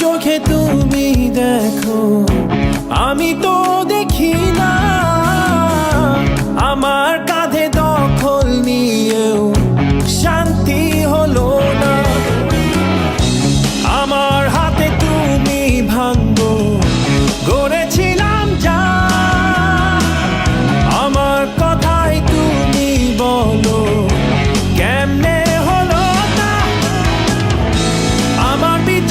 চোখে তুমি দেখো।